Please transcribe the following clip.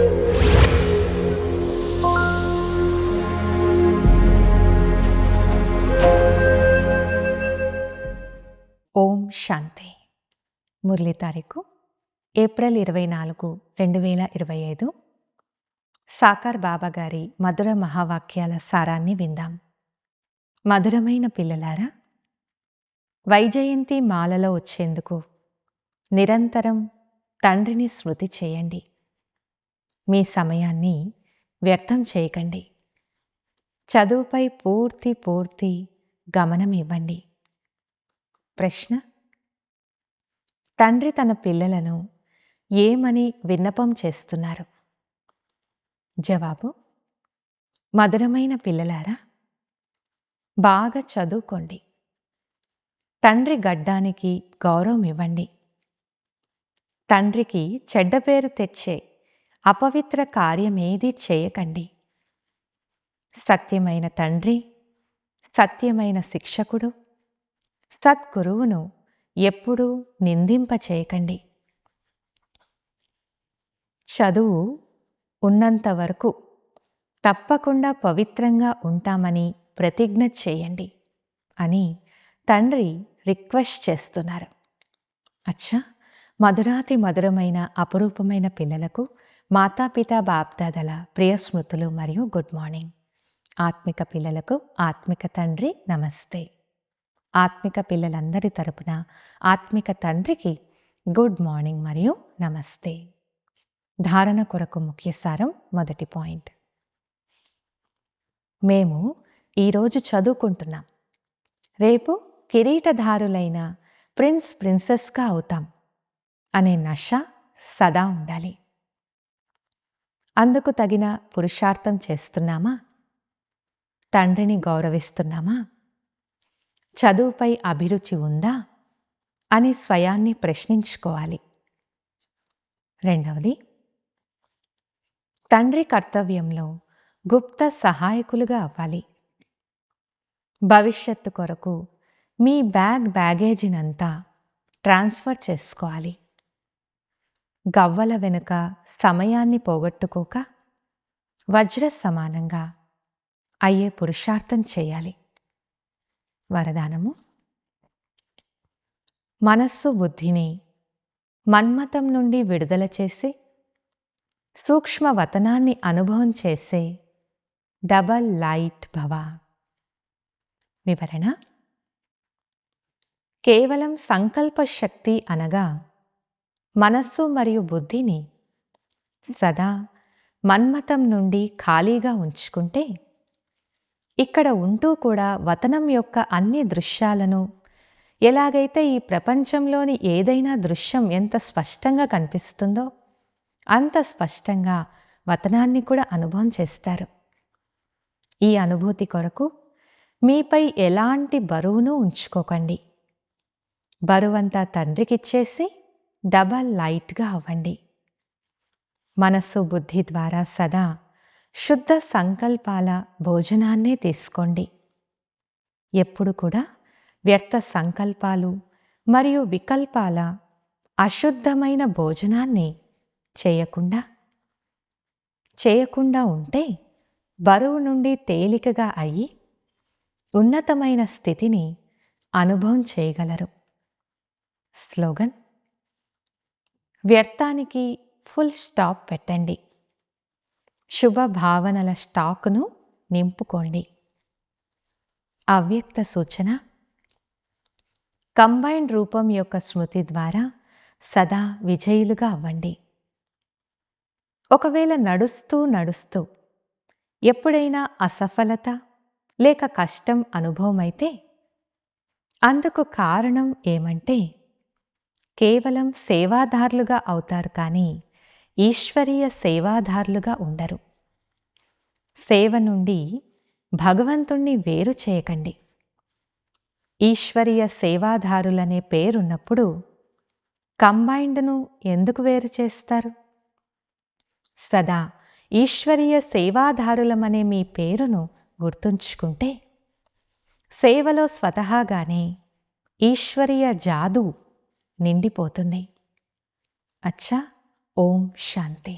ఓం శాంతి. మురళి తారీఖు ఏప్రిల్ ఇరవై నాలుగు రెండు వేల ఇరవై ఐదు. సాకార్ బాబా గారి మధుర మహావాక్యాల సారాన్ని విందాం. మధురమైన పిల్లలారా వైజయంతి మాలలో వచ్చేందుకు నిరంతరం తండ్రిని స్మృతి చేయండి. మీ సమయాన్ని వ్యర్థం చేయకండి. చదువుపై పూర్తి పూర్తి గమనం ఇవ్వండి. ప్రశ్న? తండ్రి తన పిల్లలను ఏమని విన్నపం చేస్తున్నారు? జవాబు? మధురమైన పిల్లలారా? బాగా చదువుకోండి. తండ్రి గడ్డానికి గౌరవం ఇవ్వండి. తండ్రికి చెడ్డ పేరు తెచ్చే అపవిత్ర కార్యమేదీ చేయకండి. సత్యమైన తండ్రి సత్యమైన శిక్షకుడు సద్గురువును ఎప్పుడూ నిందింపచేయకండి చదువు ఉన్నంత వరకు తప్పకుండా పవిత్రంగా ఉంటామని ప్రతిజ్ఞ చేయండి అని తండ్రి రిక్వెస్ట్ చేస్తున్నారు. అచ్చా! మధురాతి మధురమైన అపురూపమైన పిల్లలకు మాతాపిత బాప్దాదల ప్రియ స్మృతులు మరియు గుడ్ మార్నింగ్ ఆత్మిక పిల్లలకు ఆత్మిక తండ్రి నమస్తే. ఆత్మిక పిల్లలందరి తరపున ఆత్మిక తండ్రికి గుడ్ మార్నింగ్ మరియు నమస్తే. ధారణ కొరకు ముఖ్య సారం మొదటి పాయింట్. మేము ఈరోజు చదువుకుంటున్నాం. రేపు కిరీటధారులైన ప్రిన్స్ ప్రిన్సెస్గా అవుతాం అనే నష సదా ఉండాలి. అందుకు తగిన పురుషార్థం చేస్తున్నామా? తండ్రిని గౌరవిస్తున్నామా? చదువుపై అభిరుచి ఉందా? అని స్వయాన్ని ప్రశ్నించుకోవాలి. రెండవది తండ్రి కర్తవ్యంలో గుప్త సహాయకులుగా అవ్వాలి. భవిష్యత్తు కొరకు మీ బ్యాగ్ బ్యాగేజీనంతా ట్రాన్స్ఫర్ చేసుకోవాలి. గవ్వల వెనుక సమయాన్ని పోగొట్టుకోక వజ్ర సమానంగా అయ్యే పురుషార్థం చేయాలి. వరదానము? మనస్సు బుద్ధిని మన్మతం నుండి విడుదల చేసి సూక్ష్మ వతనాన్ని అనుభవం చేసే డబల్ లైట్ భవ. వివరణ? కేవలం సంకల్ప శక్తి అనగా మనస్సు మరియు బుద్ధిని సదా మన్మతం నుండి ఖాళీగా ఉంచుకుంటే ఇక్కడ ఉంటూ కూడా వతనం యొక్క అన్ని దృశ్యాలను ఎలాగైతే ఈ ప్రపంచంలోని ఏదైనా దృశ్యం ఎంత స్పష్టంగా కనిపిస్తుందో అంత స్పష్టంగా వతనాన్ని కూడా అనుభవం చేస్తారు. ఈ అనుభూతి కొరకు మీపై ఎలాంటి బరువును ఉంచుకోకండి. బరువంతా తండ్రికిచ్చేసి డబల్ లైట్గా అవ్వండి. మనస్సు బుద్ధి ద్వారా సదా శుద్ధ సంకల్పాల భోజనాన్నే తీసుకోండి. ఎప్పుడు కూడా వ్యర్థ సంకల్పాలు మరియు వికల్పాల అశుద్ధమైన భోజనాన్ని చేయకుండా చేయకుండా ఉంటే బరువు నుండి తేలికగా అయ్యి ఉన్నతమైన స్థితిని అనుభవం చేయగలరు. స్లోగన్ వ్యర్థానికి ఫుల్ స్టాప్ పెట్టండి. శుభ భావనల స్టాకును నింపుకోండి. అవ్యక్త సూచన. కంబైన్డ్ రూపం యొక్క స్మృతి ద్వారా సదా విజయులుగా అవ్వండి. ఒకవేళ నడుస్తూ నడుస్తూ ఎప్పుడైనా అసఫలత లేక కష్టం అనుభవమైతే అందుకు కారణం ఏమంటే కేవలం సేవాదారులుగా అవుతారు కానీ ఈశ్వరీయ సేవాదారులుగా ఉండరు. సేవ నుండి భగవంతుణ్ణి వేరు చేయకండి. ఈశ్వరీయ సేవాదారులనే పేరున్నప్పుడు కంబైండ్ను ఎందుకు వేరు చేస్తారు? సదా ఈశ్వరీయ సేవాదారులమనే మీ పేరును గుర్తుంచుకుంటే సేవలో స్వతహాగానే ఈశ్వరీయ జాదు నిండిపోతుంది. అచ్చా ఓం శాంతి.